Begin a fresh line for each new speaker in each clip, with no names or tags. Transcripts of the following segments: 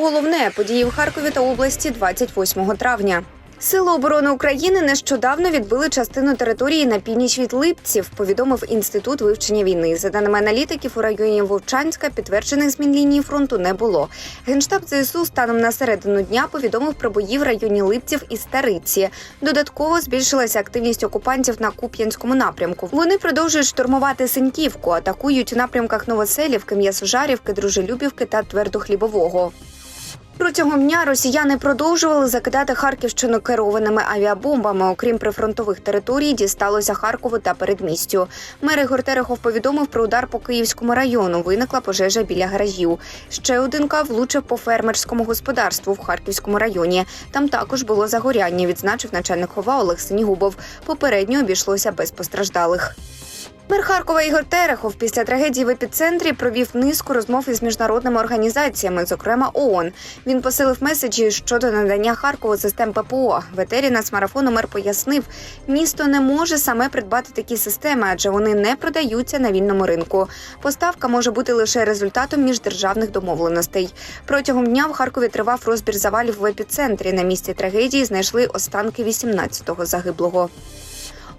Головне події в Харкові та області 28 травня. Сили оборони України нещодавно відбили частину території на північ від Липців, повідомив інститут вивчення війни. За даними аналітиків, у районі Вовчанська підтверджених змін лінії фронту не було. Генштаб ЗСУ станом на середину дня повідомив про бої в районі Липців і Стариці. Додатково збільшилася активність окупантів на Куп'янському напрямку. Вони продовжують штурмувати Синьківку, атакують у напрямках Новоселівки, М'ясожарівки, Дружелюбівки та Твердохлібового. Протягом дня росіяни продовжували закидати Харківщину керованими авіабомбами. Окрім прифронтових територій, дісталося Харкову та передмістю. Мер Ігор Терехов повідомив про удар по Київському району. Виникла пожежа біля гаражів. Ще один кав влучив по фермерському господарству в Харківському районі. Там також було загоряння, відзначив начальник хова Олег Синігубов. Попередньо обійшлося без постраждалих. Мер Харкова Ігор Терехов після трагедії в епіцентрі провів низку розмов із міжнародними організаціями, зокрема ООН. Він посилив меседжі щодо надання Харкову систем ППО. В етері нацмарафону мер пояснив, місто не може саме придбати такі системи, адже вони не продаються на вільному ринку. Поставка може бути лише результатом міждержавних домовленостей. Протягом дня в Харкові тривав розбір завалів в епіцентрі. На місці трагедії знайшли останки 18-го загиблого.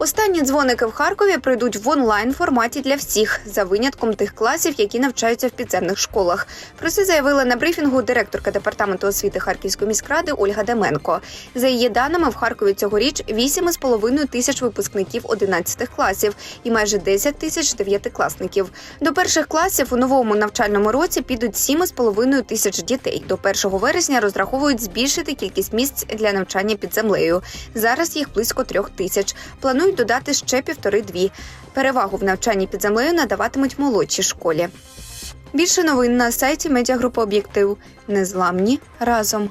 Останні дзвоники в Харкові пройдуть в онлайн форматі для всіх, за винятком тих класів, які навчаються в підземних школах. Про це заявила на брифінгу директорка департаменту освіти Харківської міськради Ольга Деменко. За її даними, в Харкові цьогоріч 8,5 тисяч випускників 11 класів і майже 10 тисяч дев'ятикласників. До перших класів у новому навчальному році підуть 7,5 тисяч дітей. До 1 вересня розраховують збільшити кількість місць для навчання під землею. Зараз їх близько трьох тисяч. Планують додати ще півтори-дві. Перевагу в навчанні під землею надаватимуть молодші школі. Більше новин на сайті медіагрупи Об'єктив. Незламні разом.